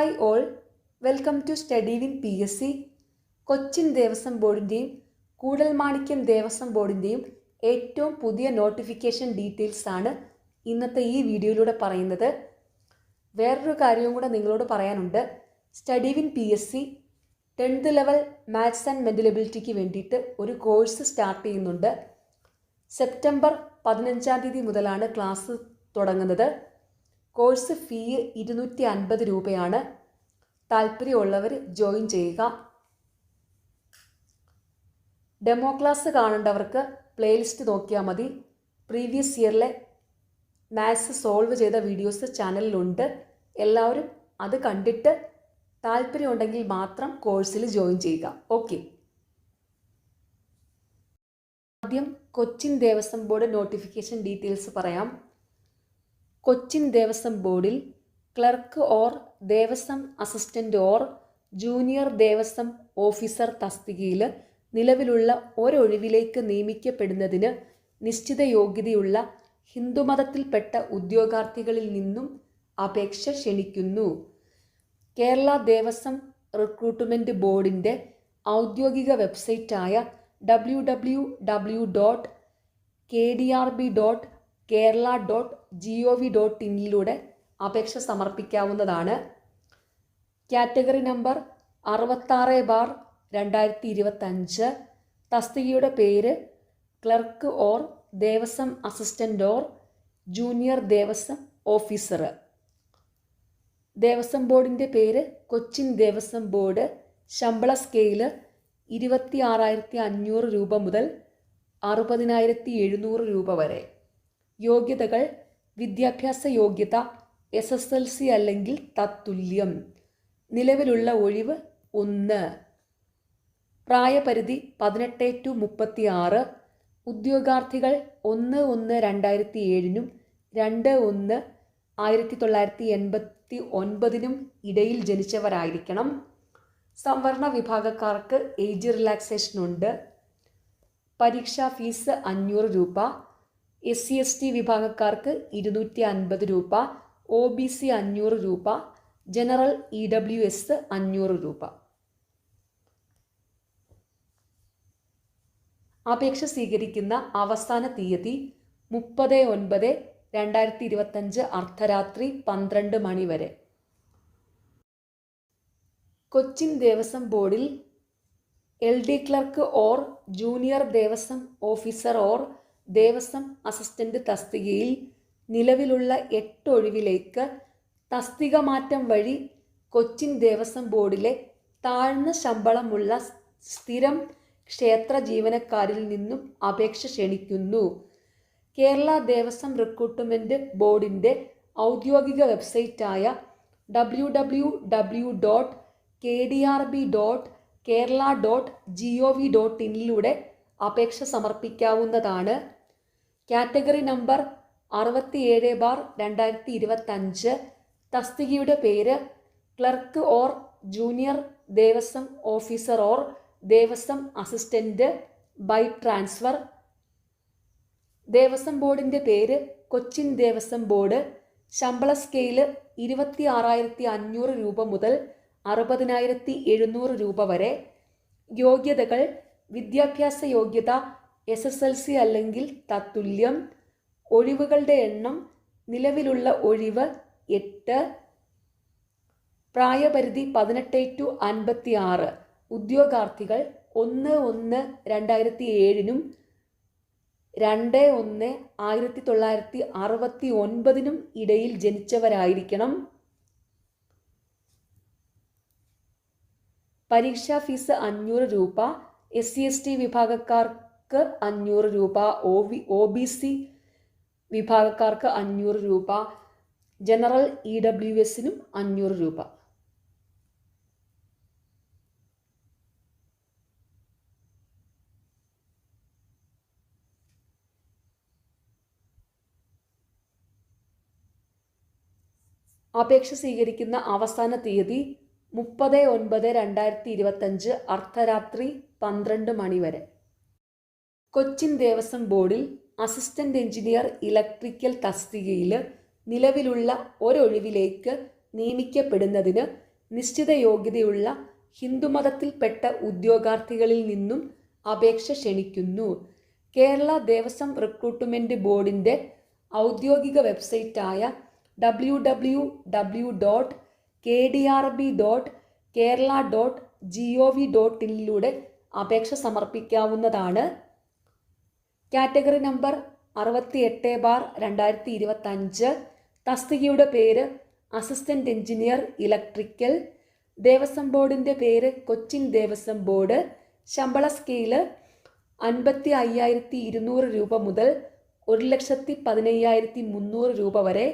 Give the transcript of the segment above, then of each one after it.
Hi all welcome to study win P S C Cochin Devaswom ബോർഡിന്റെയും Koodalmanikyam Devaswom ബോർഡിന്റെയും ഏറ്റവും പുതിയ notification details ആണ് ഇന്നത്തെ ഈ വീഡിയോയിലൂടെ പറയുന്നത്. വേറൊരു കാര്യവും കൂടെ നിങ്ങളോട് പറയാനുണ്ട്. Study win P S C tenth level maths and mental എബിലിറ്റിക്ക് വേണ്ടിയിട്ട് ഒരു കോഴ്സ് സ്റ്റാർട്ട് ചെയ്യുന്നുണ്ട്. സെപ്റ്റംബർ പതിനഞ്ചാം തീയതി മുതലാണ് ക്ലാസ് തുടങ്ങുന്നത്. കോഴ്സ് ഫീ ഇരുന്നൂറ്റി അൻപത് രൂപയാണ്. താല്പര്യമുള്ളവർ ജോയിൻ ചെയ്യുക. ഡെമോ ക്ലാസ് കാണേണ്ടവർക്ക് പ്ലേലിസ്റ്റ് നോക്കിയാൽ മതി. പ്രീവിയസ് ഇയറിലെ മാത്സ് സോൾവ് ചെയ്ത വീഡിയോസ് ചാനലിലുണ്ട്. എല്ലാവരും അത് കണ്ടിട്ട് താല്പര്യമുണ്ടെങ്കിൽ മാത്രം കോഴ്സിൽ ജോയിൻ ചെയ്യുക. ഓക്കെ. ആദ്യം Cochin Devaswom board notification details പറയാം. കൊച്ചിൻ ദേവസ്വം ബോർഡിൽ clerk or Devaswom assistant or junior Devaswom officer തസ്തികയിൽ നിലവിലുള്ള ഒരൊഴിവിലേക്ക് നിയമിക്കപ്പെടുന്നതിന് നിശ്ചിത യോഗ്യതയുള്ള ഹിന്ദുമതത്തിൽപ്പെട്ട ഉദ്യോഗാർത്ഥികളിൽ നിന്നും അപേക്ഷ ക്ഷണിക്കുന്നു. കേരള ദേവസ്വം റിക്രൂട്ട്മെന്റ് ബോർഡിന്റെ ഔദ്യോഗിക വെബ്സൈറ്റായ W W W dot K D R B dot Kerala dot G O V dot ഇന്നിലൂടെ അപേക്ഷ സമർപ്പിക്കാവുന്നതാണ്. കാറ്റഗറി നമ്പർ അറുപത്താറ് ബാർ രണ്ടായിരത്തി ഇരുപത്തഞ്ച് തസ്തികയുടെ പേര് clerk or Devaswom assistant or junior Devaswom officer Devaswom ബോർഡിന്റെ പേര് കൊച്ചിൻ ദേവസ്വം ബോർഡ്. ശമ്പള സ്കെയിൽ ഇരുപത്തി ആറായിരത്തി അഞ്ഞൂറ് രൂപ മുതൽ അറുപതിനായിരത്തി എഴുന്നൂറ് രൂപ വരെ. യോഗ്യതകൾ വിദ്യാഭ്യാസ യോഗ്യത എസ് എസ് എൽ സി അല്ലെങ്കിൽ തത്തുല്യം. നിലവിലുള്ള ഒഴിവ് ഒന്ന്. പ്രായപരിധി പതിനെട്ട് ടു മുപ്പത്തി ആറ് ഉദ്യോഗാർത്ഥികൾ ഒന്ന് ഒന്ന് രണ്ടായിരത്തി ഏഴിനും രണ്ട് ഒന്ന് ആയിരത്തി തൊള്ളായിരത്തി എൺപത്തി ഒൻപതിനും ഇടയിൽ ജനിച്ചവരായിരിക്കണം. സംവരണ വിഭാഗക്കാർക്ക് ഏജ് റിലാക്സേഷൻ ഉണ്ട്. പരീക്ഷാ ഫീസ് അഞ്ഞൂറ് രൂപ. എസ് സി എസ് ടി വിഭാഗക്കാർക്ക് ഇരുന്നൂറ്റി അൻപത് രൂപ ഒ ബി സി അഞ്ഞൂറ് രൂപ ജനറൽ ഇ ഡബ്ല്യു എസ് അഞ്ഞൂറ് രൂപ. അപേക്ഷ സ്വീകരിക്കുന്ന അവസാന തീയതി മുപ്പത് ഒൻപത് രണ്ടായിരത്തി ഇരുപത്തഞ്ച് അർദ്ധരാത്രി പന്ത്രണ്ട് മണി വരെ. കൊച്ചിൻ ദേവസ്വം ബോർഡിൽ L D clerk or junior Devaswom officer or Devaswom assistant തസ്തികയിൽ നിലവിലുള്ള എട്ട് ഒഴിവിലേക്ക് തസ്തിക മാറ്റം വഴി കൊച്ചിൻ ദേവസ്വം ബോർഡിലെ താഴ്ന്ന ശമ്പളമുള്ള സ്ഥിരം ക്ഷേത്ര ജീവനക്കാരിൽ നിന്നും അപേക്ഷ ക്ഷണിക്കുന്നു. കേരള ദേവസ്വം റിക്രൂട്ട്മെന്റ് ബോർഡിന്റെ ഔദ്യോഗിക വെബ്സൈറ്റായ W W W dot K D R B dot Kerala dot G O V dot അപേക്ഷ സമർപ്പിക്കാവുന്നതാണ്. കാറ്റഗറി നമ്പർ അറുപത്തിയേഴ് ബാർ രണ്ടായിരത്തി ഇരുപത്തഞ്ച് തസ്തികയുടെ പേര് clerk or junior Devaswom officer or Devaswom assistant by transfer. Devaswom ബോർഡിന്റെ പേര് കൊച്ചിൻ ദേവസ്വം ബോർഡ്. ശമ്പള സ്കെയിൽ ഇരുപത്തി ആറായിരത്തി അഞ്ഞൂറ് രൂപ മുതൽ അറുപതിനായിരത്തി എഴുന്നൂറ് രൂപ വരെ. യോഗ്യതകൾ വിദ്യാഭ്യാസ യോഗ്യത എസ് എസ് എൽ സി അല്ലെങ്കിൽ തത്തുല്യം ഒഴിവുകളുടെ എണ്ണം നിലവിലുള്ള ഒഴിവ് എട്ട് പ്രായപരിധി പതിനെട്ട് ടു അൻപത്തി ആറ് ഉദ്യോഗാർത്ഥികൾ ഒന്ന് ഒന്ന് രണ്ടായിരത്തി ഏഴിനും രണ്ട് ഒന്ന് ആയിരത്തി തൊള്ളായിരത്തി അറുപത്തി ഒൻപതിനും ഇടയിൽ ജനിച്ചവരായിരിക്കണം. പരീക്ഷാ ഫീസ് അഞ്ഞൂറ് രൂപ എസ് സി എസ് ടി വിഭാഗക്കാർക്ക് അഞ്ഞൂറ് രൂപ O V O B C വിഭാഗക്കാർക്ക് അഞ്ഞൂറ് രൂപ ജനറൽ ഇ ഡബ്ല്യു എസിനും അഞ്ഞൂറ് രൂപ. അപേക്ഷ സ്വീകരിക്കുന്ന അവസാന തീയതി മുപ്പത് ഒൻപത് രണ്ടായിരത്തി ഇരുപത്തഞ്ച് അർദ്ധരാത്രി പന്ത്രണ്ട് മണി വരെ. കൊച്ചിൻ ദേവസ്വം ബോർഡിൽ അസിസ്റ്റന്റ് എഞ്ചിനീയർ ഇലക്ട്രിക്കൽ തസ്തികയിൽ നിലവിലുള്ള ഒരൊഴിവിലേക്ക് നിയമിക്കപ്പെടുന്നതിന് നിശ്ചിത യോഗ്യതയുള്ള ഹിന്ദുമതത്തിൽപ്പെട്ട ഉദ്യോഗാർത്ഥികളിൽ നിന്നും അപേക്ഷ ക്ഷണിക്കുന്നു. കേരള ദേവസ്വം റിക്രൂട്ട്മെന്റ് ബോർഡിന്റെ ഔദ്യോഗിക വെബ്സൈറ്റായ W W W dot K D R B dot Kerala dot G O V dot ഇനിലൂടെ അപേക്ഷ സമർപ്പിക്കാവുന്നതാണ്. കാറ്റഗറി നമ്പർ അറുപത്തി എട്ട് ബാർ രണ്ടായിരത്തി ഇരുപത്തഞ്ച് തസ്തികയുടെ പേര് അസിസ്റ്റന്റ് എഞ്ചിനീയർ ഇലക്ട്രിക്കൽ. ദേവസ്വം ബോർഡിന്റെ പേര് കൊച്ചിൻ ദേവസ്വം ബോർഡ്. ശമ്പള സ്കെയിൽ അൻപത്തി അയ്യായിരത്തി ഇരുന്നൂറ് രൂപ മുതൽ ഒരു ലക്ഷത്തി പതിനയ്യായിരത്തി മുന്നൂറ് രൂപ വരെ.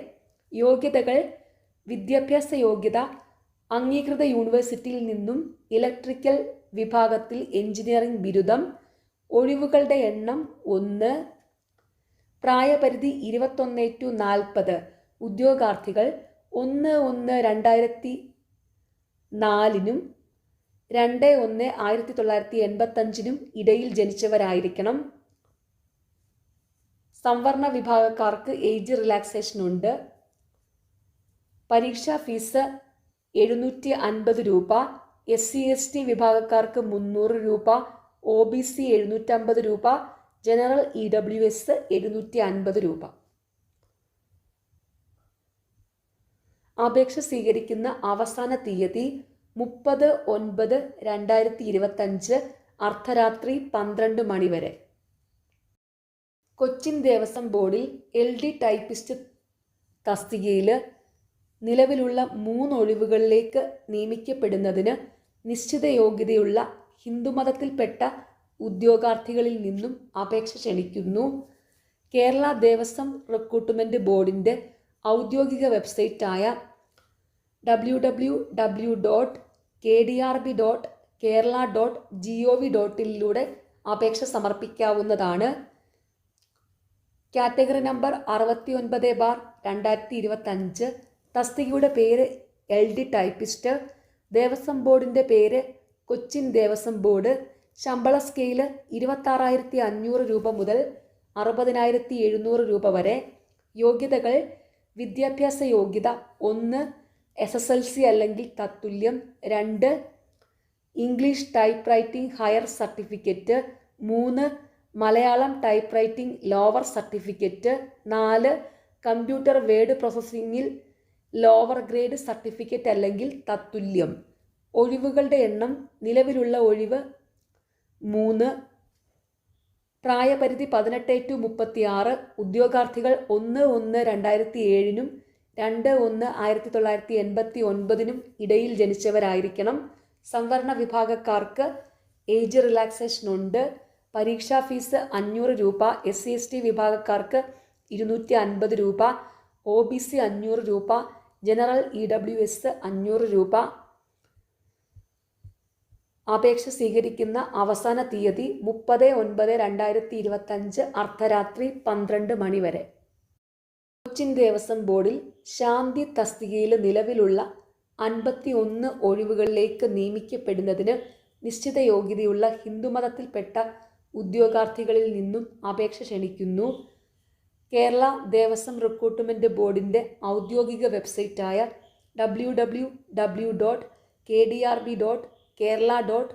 യോഗ്യതകൾ വിദ്യാഭ്യാസ യോഗ്യത അംഗീകൃത യൂണിവേഴ്സിറ്റിയിൽ നിന്നും ഇലക്ട്രിക്കൽ വിഭാഗത്തിൽ എഞ്ചിനീയറിംഗ് ബിരുദം ഒഴിവുകളുടെ എണ്ണം ഒന്ന് പ്രായപരിധി ഇരുപത്തൊന്ന് ടു നാൽപ്പത് ഉദ്യോഗാർത്ഥികൾ ഒന്ന് ഒന്ന് രണ്ടായിരത്തി നാലിനും രണ്ട് ഒന്ന് ആയിരത്തി തൊള്ളായിരത്തി എൺപത്തഞ്ചിനും ഇടയിൽ ജനിച്ചവരായിരിക്കണം. സംവരണ വിഭാഗക്കാർക്ക് ഏജ് റിലാക്സേഷൻ ഉണ്ട്. പരീക്ഷാ ഫീസ് എഴുന്നൂറ്റി അൻപത് രൂപ എസ് സി എസ് ടി വിഭാഗക്കാർക്ക് മുന്നൂറ് രൂപ ഒ ബി സി എഴുന്നൂറ്റമ്പത് രൂപ ജനറൽ ഇ ഡബ്ല്യു എസ് എഴുന്നൂറ്റി അൻപത് രൂപ. അപേക്ഷ സ്വീകരിക്കുന്ന അവസാന തീയതി മുപ്പത് ഒൻപത് രണ്ടായിരത്തി ഇരുപത്തഞ്ച് അർദ്ധരാത്രി പന്ത്രണ്ട് മണി വരെ. കൊച്ചിൻ ദേവസ്വം ബോർഡിൽ എൽ ഡി ടൈപ്പിസ്റ്റ് തസ്തികയിൽ നിലവിലുള്ള മൂന്ന് ഒഴിവുകളിലേക്ക് നിയമിക്കപ്പെടുന്നതിന് നിശ്ചിത യോഗ്യതയുള്ള ഹിന്ദുമതത്തിൽപ്പെട്ട ഉദ്യോഗാർത്ഥികളിൽ നിന്നും അപേക്ഷ ക്ഷണിക്കുന്നു. കേരള ദേവസ്വം റിക്രൂട്ട്മെന്റ് ബോർഡിന്റെ ഔദ്യോഗിക വെബ്സൈറ്റായ W W W dot K D R B dot Kerala dot G O V ഡോട്ടിലൂടെ അപേക്ഷ സമർപ്പിക്കാവുന്നതാണ്. കാറ്റഗറി നമ്പർ അറുപത്തി ഒൻപത് ബാർ രണ്ടായിരത്തി ഇരുപത്തഞ്ച് തസ്തികയുടെ പേര് എൽ ഡി ടൈപ്പിസ്റ്റ്. ദേവസ്വം ബോർഡിന്റെ പേര് കൊച്ചിൻ ദേവസ്വം ബോർഡ് ശമ്പള സ്കെയിൽ ഇരുപത്താറായിരത്തി അഞ്ഞൂറ് രൂപ മുതൽ അറുപതിനായിരത്തി എഴുന്നൂറ് രൂപ വരെ. യോഗ്യതകൾ വിദ്യാഭ്യാസ യോഗ്യത ഒന്ന് എസ് എസ് എൽ സി അല്ലെങ്കിൽ തത്തുല്യം രണ്ട് English type writing higher certificate മൂന്ന് Malayalam type writing lower certificate നാല് കമ്പ്യൂട്ടർ വേഡ് പ്രോസസ്സിംഗിൽ ലോവർ ഗ്രേഡ് സർട്ടിഫിക്കറ്റ് അല്ലെങ്കിൽ തത്തുല്യം. ഒഴിവുകളുടെ എണ്ണം നിലവിലുള്ള ഒഴിവ് മൂന്ന് പ്രായപരിധി പതിനെട്ട് ടു മുപ്പത്തി ആറ് ഉദ്യോഗാർത്ഥികൾ ഒന്ന് ഒന്ന് രണ്ടായിരത്തി ഏഴിനും രണ്ട് ഒന്ന് ആയിരത്തി തൊള്ളായിരത്തി എൺപത്തി ഒൻപതിനും ഇടയിൽ ജനിച്ചവരായിരിക്കണം. സംവരണ വിഭാഗക്കാർക്ക് ഏജ് റിലാക്സേഷൻ ഉണ്ട്. പരീക്ഷാ ഫീസ് അഞ്ഞൂറ് രൂപ എസ് സി എസ് ടി വിഭാഗക്കാർക്ക് ഇരുന്നൂറ്റി അൻപത് രൂപ ഒ ബി സി അഞ്ഞൂറ് രൂപ ജനറൽ ഇ ഡബ്ല്യു എസ് അഞ്ഞൂറ് രൂപ അപേക്ഷ സ്വീകരിക്കുന്ന അവസാന തീയതി മുപ്പത് ഒൻപത് രണ്ടായിരത്തി ഇരുപത്തഞ്ച് അർദ്ധരാത്രി പന്ത്രണ്ട് മണി വരെ. കൊച്ചിൻ ദേവസ്വം ബോർഡിൽ ശാന്തി തസ്തികയിൽ നിലവിലുള്ള അൻപത്തി ഒന്ന് ഒഴിവുകളിലേക്ക് നിയമിക്കപ്പെടുന്നതിന് നിശ്ചിത യോഗ്യതയുള്ള ഹിന്ദുമതത്തിൽപ്പെട്ട ഉദ്യോഗാർത്ഥികളിൽ നിന്നും അപേക്ഷ ക്ഷണിക്കുന്നു. കേരള ദേവസ്വം റിക്രൂട്ട്മെന്റ് ബോർഡിന്റെ ഔദ്യോഗിക വെബ്സൈറ്റായ W W W dot K D R B dot Kerala dot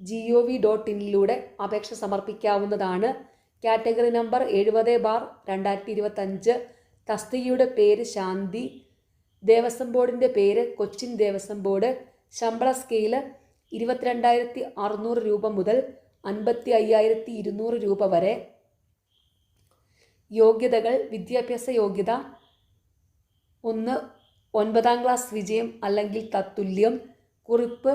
G O V dot ഇന്നിലൂടെ അപേക്ഷ സമർപ്പിക്കാവുന്നതാണ്. കാറ്റഗറി നമ്പർ എഴുപത് ബാർ രണ്ടായിരത്തി ഇരുപത്തഞ്ച് തസ്തികയുടെ പേര് ശാന്തി. ദേവസ്വം ബോർഡിന്റെ പേര് കൊച്ചിൻ ദേവസ്വം ബോർഡ്. ശമ്പള സ്കെയിൽ ഇരുപത്തിരണ്ടായിരത്തി അറുന്നൂറ് രൂപ മുതൽ അൻപത്തി അയ്യായിരത്തി ഇരുന്നൂറ് രൂപ വരെ. യോഗ്യതകൾ വിദ്യാഭ്യാസ യോഗ്യത ഒന്ന് ഒൻപതാം ക്ലാസ് വിജയം അല്ലെങ്കിൽ തത്തുല്യം. കുറിപ്പ്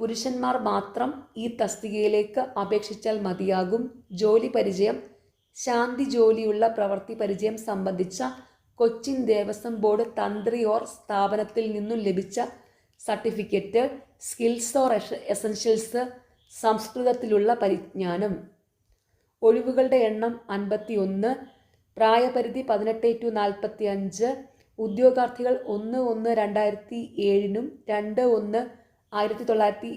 പുരുഷന്മാർ മാത്രം ഈ തസ്തികയിലേക്ക് അപേക്ഷിച്ചാൽ മതിയാകും. ജോലി പരിചയം. ശാന്തി ജോലിയുള്ള പ്രവൃത്തി പരിചയം സംബന്ധിച്ച കൊച്ചിൻ ദേവസ്വം ബോർഡ് തന്ത്രി ഓർ സ്ഥാപനത്തിൽ നിന്നും ലഭിച്ച സർട്ടിഫിക്കറ്റ് സ്കിൽസ് ഓർ എസൻഷ്യൽസ് സംസ്കൃതത്തിലുള്ള പരിജ്ഞാനം. ഒഴിവുകളുടെ എണ്ണം അൻപത്തി ഒന്ന് പ്രായപരിധി പതിനെട്ട് ടു നാൽപ്പത്തി അഞ്ച് ഉദ്യോഗാർത്ഥികൾ ഒന്ന് ഒന്ന് രണ്ടായിരത്തി ഏഴിനും രണ്ട് ഒന്ന് ആയിരത്തി തൊള്ളായിരത്തി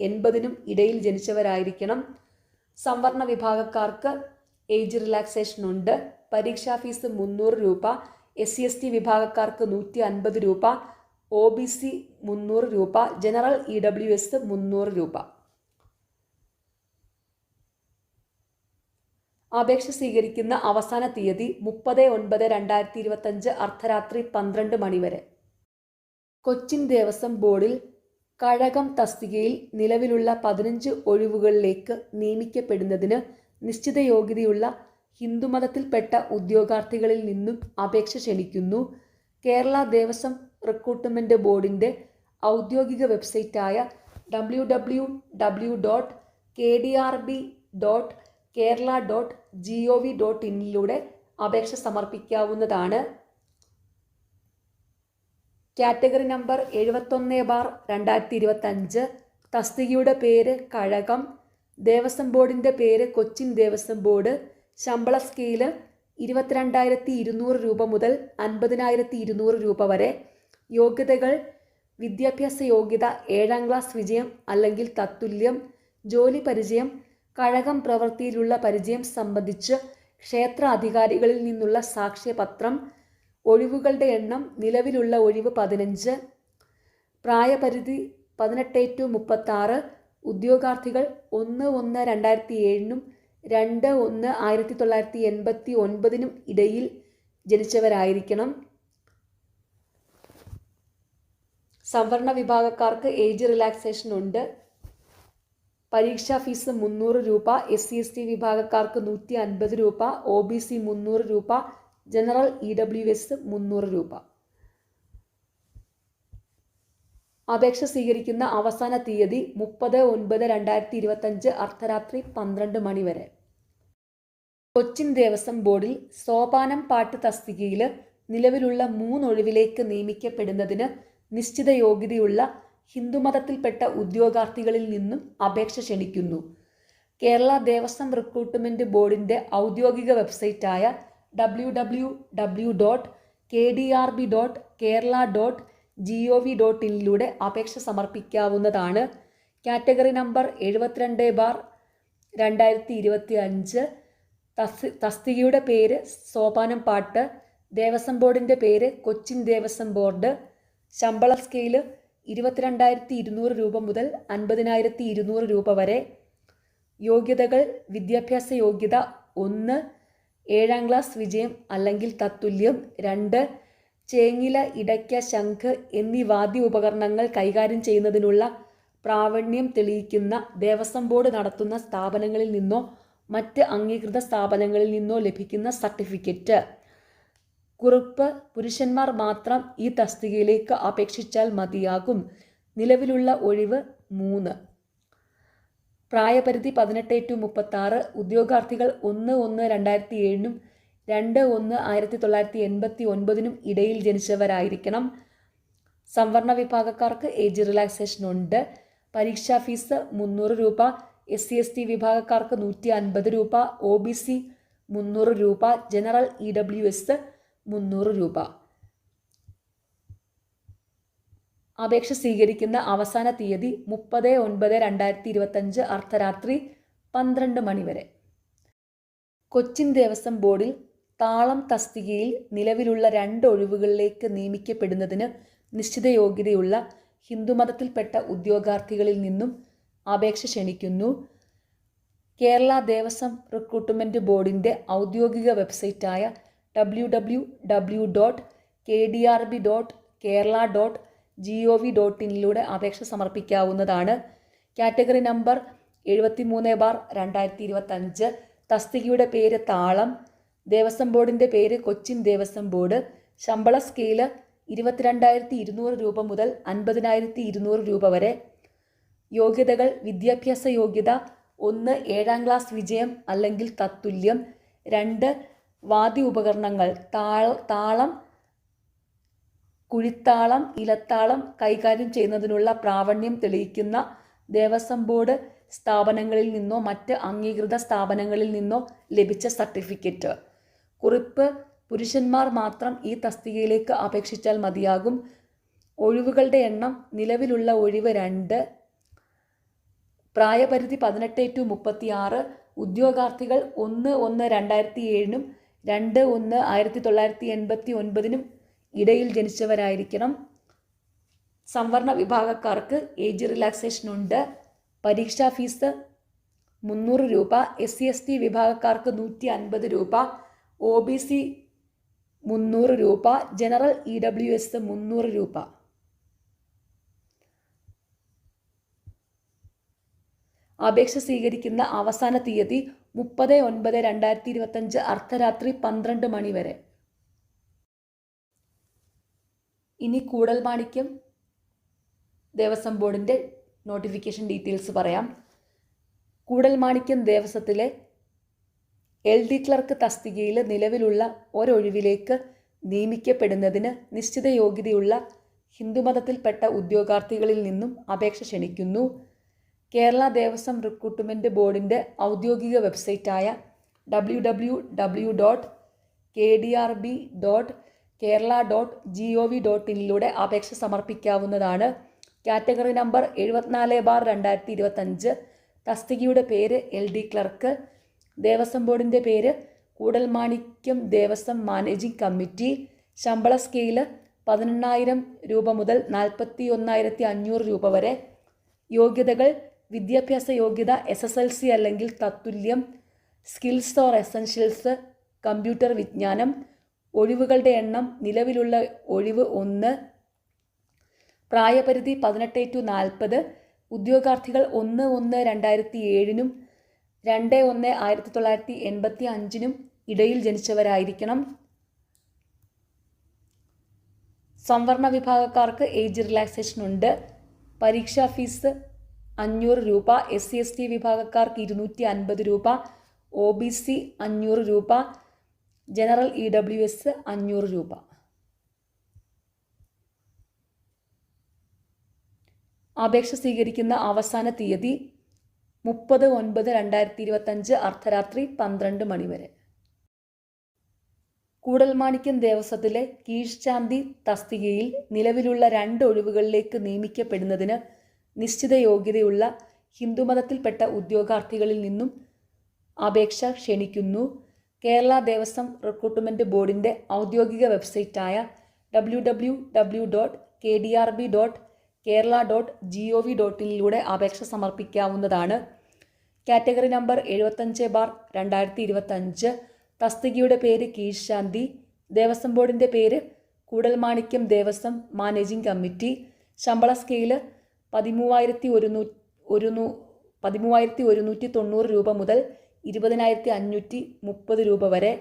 എൺപതിനും ഇടയിൽ ജനിച്ചവരായിരിക്കണം. സംവരണ വിഭാഗക്കാർക്ക് ഏജ് റിലാക്സേഷൻ ഉണ്ട്. പരീക്ഷാ ഫീസ് മുന്നൂറ് രൂപ. എസ് സി എസ് ടി വിഭാഗക്കാർക്ക് നൂറ്റി അൻപത് രൂപ. ഒ ബി സി മുന്നൂറ് രൂപ. ജനറൽ ഇ ഡബ്ല്യു എസ് മുന്നൂറ് രൂപ. അപേക്ഷ സ്വീകരിക്കുന്ന അവസാന തീയതി മുപ്പത് ഒൻപത് രണ്ടായിരത്തി ഇരുപത്തഞ്ച് അർദ്ധരാത്രി പന്ത്രണ്ട് മണിവരെ. കൊച്ചിൻ ദേവസ്വം ബോർഡിൽ കഴകം തസ്തികയിൽ നിലവിലുള്ള പതിനഞ്ച് ഒഴിവുകളിലേക്ക് നിയമിക്കപ്പെടുന്നതിന് നിശ്ചിത യോഗ്യതയുള്ള ഹിന്ദുമതത്തിൽപ്പെട്ട ഉദ്യോഗാർത്ഥികളിൽ നിന്നും അപേക്ഷ ക്ഷണിക്കുന്നു. കേരള ദേവസ്വം റിക്രൂട്ട്മെന്റ് ബോർഡിന്റെ ഔദ്യോഗിക വെബ്സൈറ്റായ W W W dot K D R B dot Kerala dot G O V dot ഇന്നിലൂടെ അപേക്ഷ സമർപ്പിക്കാവുന്നതാണ്. കാറ്റഗറി നമ്പർ എഴുപത്തൊന്ന് ബാർ രണ്ടായിരത്തി ഇരുപത്തഞ്ച് തസ്തികയുടെ പേര് കഴകം. ദേവസ്വം ബോർഡിന്റെ പേര് കൊച്ചിൻ ദേവസ്വം ബോർഡ്. ശമ്പള സ്കെയിൽ ഇരുപത്തിരണ്ടായിരത്തി ഇരുന്നൂറ് രൂപ മുതൽ അൻപതിനായിരത്തി ഇരുന്നൂറ് രൂപ വരെ. യോഗ്യതകൾ വിദ്യാഭ്യാസ യോഗ്യത ഏഴാം ക്ലാസ് വിജയം അല്ലെങ്കിൽ തത്തുല്യം. ജോലി പരിചയം. കഴകം പ്രവൃത്തിയിലുള്ള പരിചയം സംബന്ധിച്ച് ക്ഷേത്ര അധികാരികളിൽ നിന്നുള്ള സാക്ഷ്യപത്രം. ഒഴിവുകളുടെ എണ്ണം നിലവിലുള്ള ഒഴിവ് പതിനഞ്ച് പ്രായപരിധി പതിനെട്ട് ടു മുപ്പത്താറ് ഉദ്യോഗാർത്ഥികൾ ഒന്ന് ഒന്ന് രണ്ടായിരത്തി ഏഴിനും രണ്ട് ഒന്ന് ആയിരത്തി തൊള്ളായിരത്തി എൺപത്തി ഒൻപതിനും ഇടയിൽ ജനിച്ചവരായിരിക്കണം. സംവരണ വിഭാഗക്കാർക്ക് ഏജ് റിലാക്സേഷൻ ഉണ്ട്. പരീക്ഷാ ഫീസ് മുന്നൂറ് രൂപ എസ് സി എസ് ടി വിഭാഗക്കാർക്ക് നൂറ്റി അൻപത് രൂപ ഒ ബി സി മുന്നൂറ് രൂപ ജനറൽ ഇ ഡബ്ല്യു എസ് മുന്നൂറ് രൂപ. അപേക്ഷ സ്വീകരിക്കുന്ന അവസാന തീയതി മുപ്പത് ഒൻപത് രണ്ടായിരത്തി ഇരുപത്തഞ്ച് അർദ്ധരാത്രി പന്ത്രണ്ട് മണി വരെ. കൊച്ചിൻ ദേവസ്വം ബോർഡിൽ സോപാനം പാട്ട് തസ്തികയിൽ നിലവിലുള്ള മൂന്നൊഴിവിലേക്ക് നിയമിക്കപ്പെടുന്നതിന് നിശ്ചിത യോഗ്യതയുള്ള ഹിന്ദുമതത്തിൽപ്പെട്ട ഉദ്യോഗാർത്ഥികളിൽ നിന്നും അപേക്ഷ ക്ഷണിക്കുന്നു. കേരള ദേവസ്വം റിക്രൂട്ട്മെന്റ് ബോർഡിന്റെ ഔദ്യോഗിക വെബ്സൈറ്റായ W W W dot K D R B dot Kerala dot G O V dot ഇന്നിലൂടെ അപേക്ഷ സമർപ്പിക്കാവുന്നതാണ്. കാറ്റഗറി നമ്പർ എഴുപത്തിരണ്ട് ബാർ രണ്ടായിരത്തി ഇരുപത്തി അഞ്ച് തസ് തസ്തികയുടെ പേര് സോപാനം പാട്ട്. ദേവസ്വം ബോർഡിന്റെ പേര് കൊച്ചിൻ ദേവസ്വം ബോർഡ്. ശമ്പള സ്കെയിൽ ഇരുപത്തിരണ്ടായിരത്തി ഇരുന്നൂറ് രൂപ മുതൽ അൻപതിനായിരത്തി ഇരുന്നൂറ് രൂപ വരെ. യോഗ്യതകൾ വിദ്യാഭ്യാസ യോഗ്യത ഒന്ന് ഏഴാം ക്ലാസ് വിജയം അല്ലെങ്കിൽ തത്തുല്യം രണ്ട് ചേങ്ങില ഇടയ്ക്ക ശംഖ് എന്നീ വാദ്യ ഉപകരണങ്ങൾ കൈകാര്യം ചെയ്യുന്നതിനുള്ള പ്രാവീണ്യം തെളിയിക്കുന്ന ദേവസ്വം ബോർഡ് നടത്തുന്ന സ്ഥാപനങ്ങളിൽ നിന്നോ മറ്റ് അംഗീകൃത സ്ഥാപനങ്ങളിൽ നിന്നോ ലഭിക്കുന്ന സർട്ടിഫിക്കറ്റ്. കുറിപ്പ് പുരുഷന്മാർ മാത്രം ഈ തസ്തികയിലേക്ക് അപേക്ഷിച്ചാൽ മതിയാകും. നിലവിലുള്ള ഒഴിവ് മൂന്ന്. പ്രായപരിധി പതിനെട്ട് ടു മുപ്പത്താറ് ഉദ്യോഗാർത്ഥികൾ ഒന്ന് ഒന്ന് രണ്ടായിരത്തി ഏഴിനും രണ്ട് ഒന്ന് ആയിരത്തി തൊള്ളായിരത്തി എൺപത്തി ഒൻപതിനും ഇടയിൽ ജനിച്ചവരായിരിക്കണം. സംവരണ വിഭാഗക്കാർക്ക് ഏജ് റിലാക്സേഷൻ ഉണ്ട്. പരീക്ഷാ ഫീസ് മുന്നൂറ് രൂപ എസ് സി എസ് ടി വിഭാഗക്കാർക്ക് നൂറ്റി അൻപത് രൂപ ഒ ബി സി മുന്നൂറ് രൂപ ജനറൽ ഇ ഡബ്ല്യു എസ് മുന്നൂറ് രൂപ. അപേക്ഷ സ്വീകരിക്കുന്ന അവസാന തീയതി മുപ്പത് ഒൻപത് രണ്ടായിരത്തി ഇരുപത്തഞ്ച് അർദ്ധരാത്രി പന്ത്രണ്ട് മണിവരെ. കൊച്ചിൻ ദേവസ്വം ബോർഡിൽ താളം തസ്തികയിൽ നിലവിലുള്ള രണ്ട് ഒഴിവുകളിലേക്ക് നിയമിക്കപ്പെടുന്നതിന് നിശ്ചിത യോഗ്യതയുള്ള ഹിന്ദുമതത്തിൽപ്പെട്ട ഉദ്യോഗാർത്ഥികളിൽ നിന്നും അപേക്ഷ ക്ഷണിക്കുന്നു. കേരള ദേവസ്വം റിക്രൂട്ട്മെന്റ് ബോർഡിന്റെ ഔദ്യോഗിക വെബ്സൈറ്റായ W W W dot K D R B dot Kerala dot G O V dot ഇനിലൂടെ അപേക്ഷ സമർപ്പിക്കാവുന്നതാണ്. കാറ്റഗറി നമ്പർ എഴുപത്തി മൂന്ന് ബാർ രണ്ടായിരത്തി ഇരുപത്തഞ്ച് തസ്തികയുടെ പേര് താളം. ദേവസ്വം ബോർഡിന്റെ പേര് കൊച്ചിൻ ദേവസ്വം ബോർഡ്. ശമ്പള സ്കെയിൽ ഇരുപത്തിരണ്ടായിരത്തി ഇരുന്നൂറ് രൂപ മുതൽ അൻപതിനായിരത്തി ഇരുന്നൂറ് രൂപ വരെ. യോഗ്യതകൾ വിദ്യാഭ്യാസ യോഗ്യത ഒന്ന് ഏഴാം ക്ലാസ് വിജയം അല്ലെങ്കിൽ തത്തുല്യം. രണ്ട് വാദ്യ ഉപകരണങ്ങൾ. താള താളം കുഴിത്താളം ഇലത്താളം കൈകാര്യം ചെയ്യുന്നതിനുള്ള പ്രാവണ്യം തെളിയിക്കുന്ന ദേവസ്വം ബോർഡ് സ്ഥാപനങ്ങളിൽ നിന്നോ മറ്റ് അംഗീകൃത സ്ഥാപനങ്ങളിൽ നിന്നോ ലഭിച്ച സർട്ടിഫിക്കറ്റ്. കുറിപ്പ് പുരുഷന്മാർ മാത്രം ഈ തസ്തികയിലേക്ക് അപേക്ഷിച്ചാൽ മതിയാകും. ഒഴിവുകളുടെ എണ്ണം നിലവിലുള്ള ഒഴിവ് രണ്ട് പ്രായപരിധി പതിനെട്ട് ടു മുപ്പത്തിയാറ് ഉദ്യോഗാർത്ഥികൾ ഒന്ന് ഒന്ന് രണ്ടായിരത്തി ഏഴിനും രണ്ട് ഒന്ന് ആയിരത്തി തൊള്ളായിരത്തി എൺപത്തി ഒൻപതിനും ഇടയിൽ ജനിച്ചവരായിരിക്കണം. സംവരണ വിഭാഗക്കാർക്ക് ഏജ് റിലാക്സേഷൻ ഉണ്ട്. പരീക്ഷാ ഫീസ് മുന്നൂറ് രൂപ. എസ് സി എസ് ടി വിഭാഗക്കാർക്ക് നൂറ്റി അൻപത് രൂപ. ഒ ബി സി മുന്നൂറ് രൂപ. ജനറൽ ഇ ഡബ്ല്യു എസ് മുന്നൂറ് രൂപ. അപേക്ഷ സ്വീകരിക്കുന്ന അവസാന തീയതി മുപ്പത് ഒൻപത് രണ്ടായിരത്തി ഇരുപത്തഞ്ച് അർദ്ധരാത്രി പന്ത്രണ്ട് മണി വരെ. ഇനി കൂടൽമാണിക്യം ദേവസ്വം ബോർഡിന്റെ നോട്ടിഫിക്കേഷൻ ഡീറ്റെയിൽസ് പറയാം. കൂടൽ മാണിക്യം ദേവസ്വത്തിലെ എൽ ഡി ക്ലർക്ക് തസ്തികയിൽ നിലവിലുള്ള ഒരൊഴിവിലേക്ക് നിയമിക്കപ്പെടുന്നതിന് നിശ്ചിത യോഗ്യതയുള്ള ഹിന്ദുമതത്തിൽപ്പെട്ട ഉദ്യോഗാർത്ഥികളിൽ നിന്നും അപേക്ഷ ക്ഷണിക്കുന്നു. കേരള ദേവസ്വം റിക്രൂട്ട്മെന്റ് ബോർഡിന്റെ ഔദ്യോഗിക വെബ്സൈറ്റായ W W W dot K D R B dot Kerala dot G O V dot ഇന്നിലൂടെ അപേക്ഷ സമർപ്പിക്കാവുന്നതാണ്. കാറ്റഗറി നമ്പർ എഴുപത്തിനാല് ബാർ രണ്ടായിരത്തി ഇരുപത്തഞ്ച് തസ്തികയുടെ പേര് എൽ ഡി ക്ലർക്ക് ദേവസ്വം ബോർഡിന്റെ പേര് കൂടൽമാണിക്യം ദേവസ്വം മാനേജിംഗ് കമ്മിറ്റി. ശമ്പള സ്കെയിൽ പതിനെണ്ണായിരം രൂപ മുതൽ നാൽപ്പത്തി ഒന്നായിരത്തി അഞ്ഞൂറ് രൂപ വരെ. യോഗ്യതകൾ വിദ്യാഭ്യാസ യോഗ്യത എസ് എസ് എൽ സി അല്ലെങ്കിൽ തത്തുല്യം. സ്കിൽസ് ഓർ എസൻഷ്യൽസ് കമ്പ്യൂട്ടർ വിജ്ഞാനം. ഒഴിവുകളുടെ എണ്ണം നിലവിലുള്ള ഒഴിവ് ഒന്ന് പ്രായപരിധി പതിനെട്ട് ടു നാൽപ്പത് ഉദ്യോഗാർത്ഥികൾ ഒന്ന് ഒന്ന് രണ്ടായിരത്തി ഏഴിനും രണ്ട് ഒന്ന് ആയിരത്തി തൊള്ളായിരത്തി എൺപത്തി അഞ്ചിനും ഇടയിൽ ജനിച്ചവരായിരിക്കണം. സംവരണ വിഭാഗക്കാർക്ക് ഏജ് റിലാക്സേഷൻ ഉണ്ട്. പരീക്ഷാ ഫീസ് അഞ്ഞൂറ് രൂപ എസ് സി എസ് ടി വിഭാഗക്കാർക്ക് ഇരുന്നൂറ്റി അൻപത് രൂപ ഒ ബി സി അഞ്ഞൂറ് രൂപ ജനറൽ ഇ ഡബ്ല്യു എസ് അഞ്ഞൂറ് രൂപ. അപേക്ഷ സ്വീകരിക്കുന്ന അവസാന തീയതി മുപ്പത് ഒൻപത് രണ്ടായിരത്തി ഇരുപത്തഞ്ച് അർദ്ധരാത്രി പന്ത്രണ്ട് മണി വരെ. കൂടൽമാണിക്യം ദേവസ്വത്തിലെ കീഴ്ശാന്തി തസ്തികയിൽ നിലവിലുള്ള രണ്ട് ഒഴിവുകളിലേക്ക് നിയമിക്കപ്പെടുന്നതിന് നിശ്ചിത യോഗ്യതയുള്ള ഹിന്ദുമതത്തിൽപ്പെട്ട ഉദ്യോഗാർത്ഥികളിൽ നിന്നും അപേക്ഷ ക്ഷണിക്കുന്നു. കേരള ദേവസ്വം റിക്രൂട്ട്മെന്റ് ബോർഡിന്റെ ഔദ്യോഗിക വെബ്സൈറ്റായ W W W dot K D R B dot Kerala dot G O V ഡോട്ടിലൂടെ അപേക്ഷ സമർപ്പിക്കാവുന്നതാണ്. കാറ്റഗറി നമ്പർ എഴുപത്തഞ്ച് ബാർ രണ്ടായിരത്തി ഇരുപത്തഞ്ച് തസ്തികയുടെ പേര് കീഴ്ശാന്തി. ദേവസ്വം ബോർഡിന്റെ പേര് കൂടൽമാണിക്യം ദേവസ്വം മാനേജിംഗ് കമ്മിറ്റി. ശമ്പള സ്കെയിൽ പതിമൂവായിരത്തി ഒരുന്നൂ ഒരുന്നൂ പതിമൂവായിരത്തി ഒരുന്നൂറ്റി തൊണ്ണൂറ് രൂപ മുതൽ ഇരുപതിനായിരത്തി അഞ്ഞൂറ്റി മുപ്പത് രൂപ വരെ.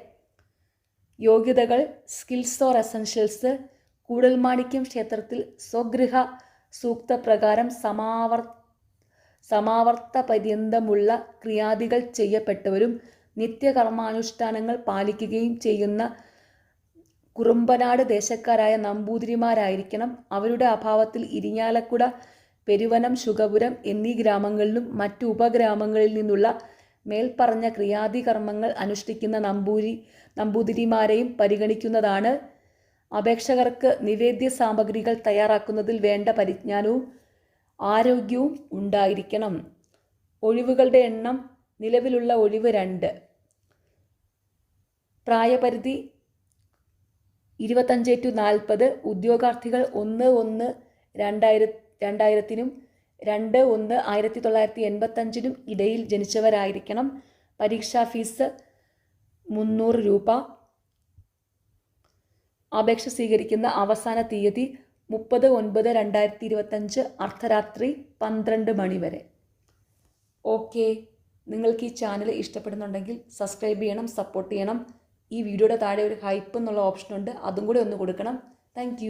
യോഗ്യതകൾ സ്കിൽസ് ഓർ എസൻഷ്യൽസ് കൂടൽമാണിക്യം ക്ഷേത്രത്തിൽ സ്വഗൃഹ സൂക്തപ്രകാരം സമാവർ സമാവർത്ത പര്യന്തമുള്ള ക്രിയാദികൾ ചെയ്യപ്പെട്ടവരും നിത്യകർമാനുഷ്ഠാനങ്ങൾ പാലിക്കുകയും ചെയ്യുന്ന കുറുമ്പനാട് ദേശക്കാരായ നമ്പൂതിരിമാരായിരിക്കണം. അവരുടെ അഭാവത്തിൽ ഇരിഞ്ഞാലക്കുട പെരുവനം ശുഗപുരം എന്നീ ഗ്രാമങ്ങളിലും മറ്റു ഉപഗ്രാമങ്ങളിൽ നിന്നുള്ള മേൽപ്പറഞ്ഞ ക്രിയാദി കർമ്മങ്ങൾ അനുഷ്ഠിക്കുന്ന നമ്പൂരി നമ്പൂതിരിമാരെയും പരിഗണിക്കുന്നതാണ്. അപേക്ഷകർക്ക് നിവേദ്യ സാമഗ്രികൾ തയ്യാറാക്കുന്നതിൽ വേണ്ട പരിജ്ഞാനവും ആരോഗ്യവും ഉണ്ടായിരിക്കണം. ഒഴിവുകളുടെ എണ്ണം നിലവിലുള്ള ഒഴിവ് രണ്ട്. പ്രായപരിധി ഇരുപത്തഞ്ച് ടു നാൽപ്പത്. ഉദ്യോഗാർത്ഥികൾ ഒന്ന് ഒന്ന് രണ്ടായിര രണ്ടായിരത്തിനും രണ്ട് ഒന്ന് ആയിരത്തി തൊള്ളായിരത്തി എൺപത്തഞ്ചിനും ഇടയിൽ ജനിച്ചവരായിരിക്കണം. പരീക്ഷാ ഫീസ് മുന്നൂറ് രൂപ. അപേക്ഷ സ്വീകരിക്കുന്ന അവസാന തീയതി മുപ്പത് ഒൻപത് രണ്ടായിരത്തി ഇരുപത്തഞ്ച് അർദ്ധരാത്രി പന്ത്രണ്ട് മണി വരെ. ഓക്കെ. നിങ്ങൾക്ക് ഈ ചാനൽ ഇഷ്ടപ്പെടുന്നുണ്ടെങ്കിൽ സബ്സ്ക്രൈബ് ചെയ്യണം സപ്പോർട്ട് ചെയ്യണം. ഈ വീഡിയോയുടെ താഴെ ഒരു ഹൈപ്പ് എന്നുള്ള ഓപ്ഷൻ ഉണ്ട് അതും കൂടി ഒന്ന് കൊടുക്കണം. താങ്ക്